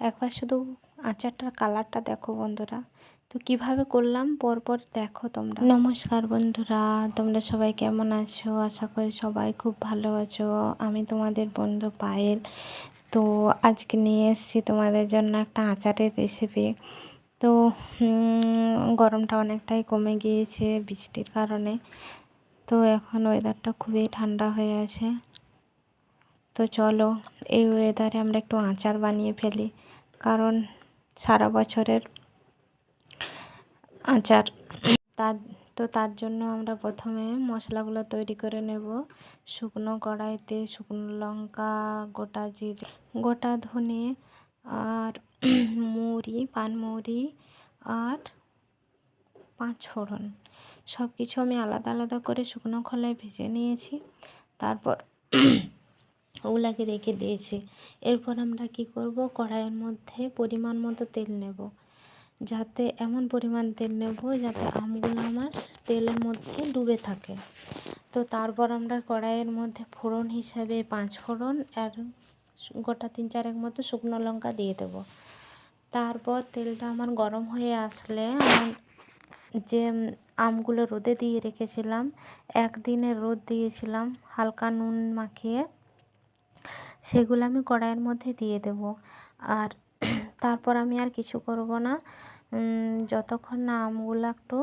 একবার শুধু আচারটার কালারটা দেখো বন্ধুরা। তো কীভাবে করলাম? পরপর দেখো তোমরা। নমস্কার বন্ধুরা, তোমরা সবাই কেমন আছো? আশা করি সবাই খুব ভালো আছো। আমি তোমাদের বন্ধু পায়েল। তো আজকে নিয়ে এসেছি তোমাদের জন্য একটা আচারের রেসিপি তো গরমটা অনেকটাই কমে গিয়েছে বৃষ্টির কারণে। তো এখন ওয়েদারটা খুবই ঠান্ডা হয়ে আছে। তো চলো, এই ওয়েদারে আমরা একটু আচার বানিয়ে ফেলি। কারণ সারা বছরের আচার, তার, তো তার জন্য আমরা প্রথমে মশলাগুলো তৈরি করে নেব। শুকনো কড়াইতে শুকনো লঙ্কা, গোটা জিরে, গোটা ধনে আর মুড়ি পানমুড়ি আর পাঁচ ফোড়ন। সব কিছু আমি আলাদা আলাদা করে শুকনো খোলায় ভেজে নিয়েছি। তারপর ওগুলাকে রেখে দিয়েছি। এরপর আমরা কি করব? কড়াইয়ের মধ্যে পরিমাণ মতো তেল নেব। যাতে এমন পরিমাণ তেল নেব যাতে আমগুলো আমার তেলের মধ্যে ডুবে থাকে। তো তারপর আমরা কড়াইয়ের মধ্যে ফোড়ন হিসাবে পাঁচ ফোড়ন আর গোটা তিন চারেক মতো শুকনো লঙ্কা দিয়ে দেব। তারপর তেলটা আমার গরম হয়ে আসলে আমার যে আমগুলো রোদে দিয়ে রেখেছিলাম, একদিনের রোদ দিয়েছিলাম, হালকা নুন মাখিয়ে সেগুলো আমি কড়াইয়ের মধ্যে দিয়ে দেব। আর তারপর আমি আর কিছু করব না। যতক্ষণ না আমগুলো একটু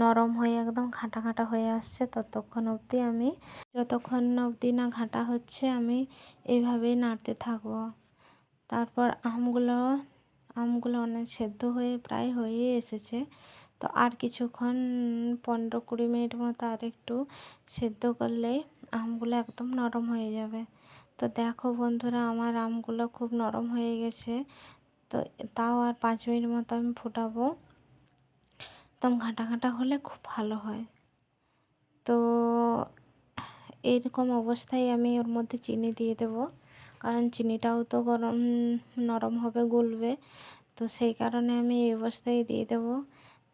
নরম হয়ে একদম ঘাঁটা ঘাঁটা হয়ে আসছে, ততক্ষণ অবধি আমি, যতক্ষণ অবধি না ঘাঁটা হচ্ছে, আমি এইভাবেই নাড়তে থাকব। তারপর আমগুলো আমগুলো অনেক সেদ্ধ হয়ে প্রায় হয়ে এসেছে। তো আর কিছুক্ষণ, পনেরো কুড়ি মিনিট মতো আর একটু সেদ্ধ করলেই আমগুলো একদম নরম হয়ে যাবে। তো দেখো বন্ধুরা, আমার আমগুলো খুব নরম হয়ে গেছে। তো তাও আর পাঁচ মিনিট মতো আমি ফুটাবো। একদম ঘাঁটা ঘাঁটা হলে খুব ভালো হয়। তো এরকম অবস্থায় আমি ওর মধ্যে চিনি দিয়ে দেব। কারণ চিনিটাও তো গরম, নরম হবে, গলবে। তো সেই কারণে আমি এই অবস্থায় দিয়ে দেব।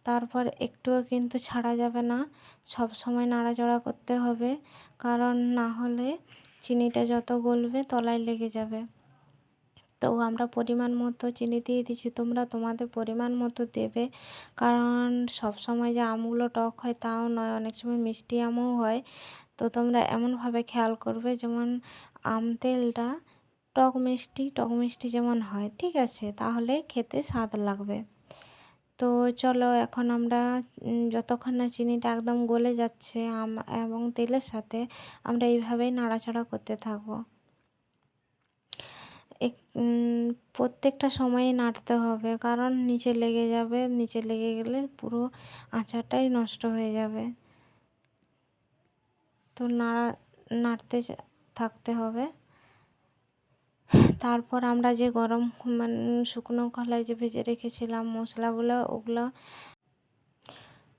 তারপর একটুও কিন্তু ছাড়া যাবে না। সব সময় নাড়াচাড়া করতে হবে। কারণ না হলে চিনিটা যত গলবে তলায় লেগে যাবে। তো আমরা পরিমাণ মতো চিনি দিয়ে দিচ্ছি, তোমরা তোমাদের পরিমাণ মতো দেবে। কারণ সব সময় যে আমগুলো টক হয় তাও নয়, অনেক সময় মিষ্টি আমও হয়। তো তোমরা এমনভাবে খেয়াল করবে যেমন আম তেলটা টক মিষ্টি টক মিষ্টি যেমন হয়, ঠিক আছে? তাহলে খেতে স্বাদ লাগবে। তো চলো এখন আমরা যতক্ষণ না চিনিটা একদম গলে যাচ্ছে এবং তেলের সাথে আমরা এইভাবেই নাড়াচাড়া করতে থাকব। প্রত্যেকটা সময়ে নাড়তে হবে, কারণ নিচে লেগে যাবে, নিচে লেগে গেলে পুরো আচারটাই নষ্ট হয়ে যাবে। তো নাড়া, নাড়তে থাকতে হবে। তারপর আমরা যে গরম মানে শুকনো কলাই যে ভেজে রেখেছিলাম মশলাগুলো, ওগুলো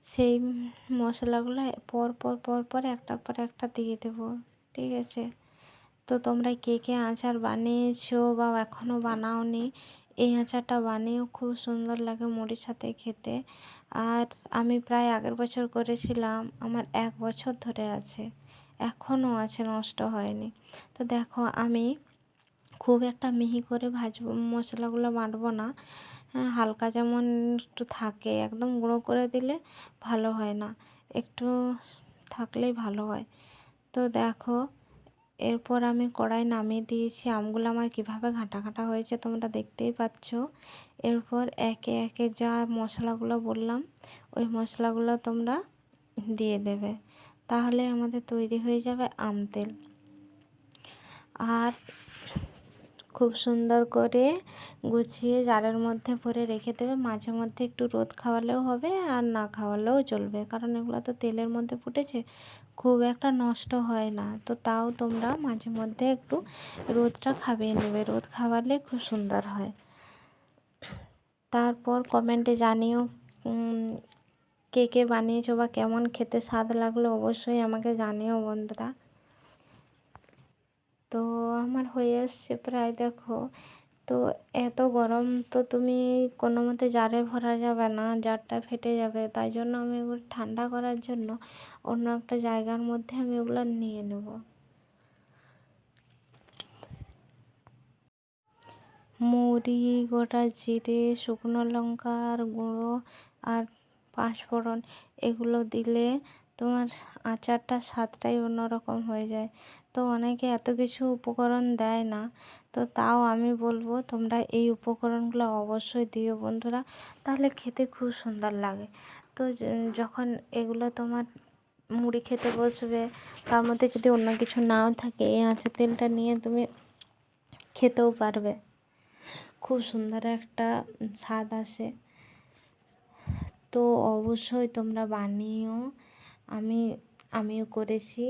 সেই মশলাগুলো পর পর পর পর একটার পর একটা দিয়ে দেবো, ঠিক আছে? তো তোমরা কে কে আচার বানিয়েছো বা এখনও বানাওনি? এই আচারটা বানিয়েও খুব সুন্দর লাগে মুড়ির সাথে খেতে। আর আমি প্রায় আগের বছর করেছিলাম, আমার এক বছর ধরে আছে এখনও আছে, নষ্ট হয়নি। তো দেখো আমি খুব একটা মিহি করে ভাজব মশলাগুলো বাটবো না। হ্যাঁ, হালকা যেমন একটু থাকে একদম গুঁড়ো করে দিলে ভালো হয় না। একটু থাকলেই ভালো হয়। তো দেখো এরপর আমি কড়াই নামিয়ে দিয়েছি। আমগুলো আমার কীভাবে ঘাঁটা ঘাঁটা হয়েছে তোমরা দেখতেই পাচ্ছ। এরপর একে একে যা মশলাগুলো বললাম ওই মশলাগুলো তোমরা দিয়ে দেবে। তাহলে আমাদের তৈরি হয়ে যাবে আম তেল। আর খুব সুন্দর করে গুছিয়ে জারের মধ্যে ভরে রেখে দেবে। মাঝে মধ্যে একটু রোদ খাওয়ালেও হবে আর না খাওয়ালেও চলবে। কারণ এগুলো তো তেলের মধ্যে ফুটেছে, খুব একটা নষ্ট হয় না। তো তাও তোমরা মাঝে মধ্যে একটু রোদটা খাবিয়ে নেবে। রোদ খাওয়ালে খুব সুন্দর হয়। তারপর কমেন্টে জানিও কে কে বানিয়েছো বা কেমন খেতে স্বাদ লাগল অবশ্যই আমাকে জানিও বন্ধুরা। তো আমার হয়ে আসছে প্রায় দেখো। তো এত গরম, তো তুমি কোনো মতে জারে ভরা যাবে না, জারটা ফেটে যাবে। তাই জন্য আমি ওগুলো ঠান্ডা করার জন্য অন্য একটা জায়গার মধ্যে আমি ওগুলো নিয়ে নেব। মুড়ি, গোটা জিরে, শুকনো লঙ্কার গুঁড়ো আর পাঁচফোড়ন এগুলো দিলে তোমার আচারটা স্বাদটাই অন্যরকম হয়ে যায়। তো অনেকে এত কিছু উপকরণ দেয় না। তো তাও আমি বলব, তোমরা এই উপকরণগুলো অবশ্যই দিও বন্ধুরা। তাহলে খেতে খুব সুন্দর লাগে। তো যখন এগুলো তোমার মুড়ি খেতে বসবে, তার মধ্যে যদি অন্য কিছু নাও থাকে, এই আঁচের তেলটা নিয়ে তুমি খেতেও পারবে। খুব সুন্দর একটা স্বাদ আসে। তো অবশ্যই তোমরা বানিও। আমি, আমিও করেছি।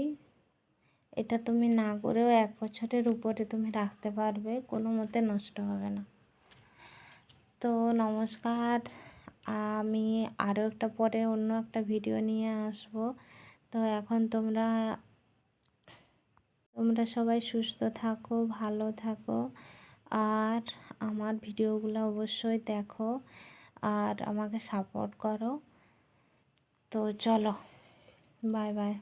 এটা তুমি না করেও এক বছরের উপরে তুমি রাখতে পারবে, কোনো মতে নষ্ট হবে না। তো নমস্কার, আমি আরও একটা পরে অন্য একটা ভিডিও নিয়ে আসব। তো এখন তোমরা তোমরা সবাই সুস্থ থাকো, ভালো থাকো, আর আমার ভিডিওগুলো অবশ্যই দেখো, আর আমাকে সাপোর্ট করো। তো চলো। Bye bye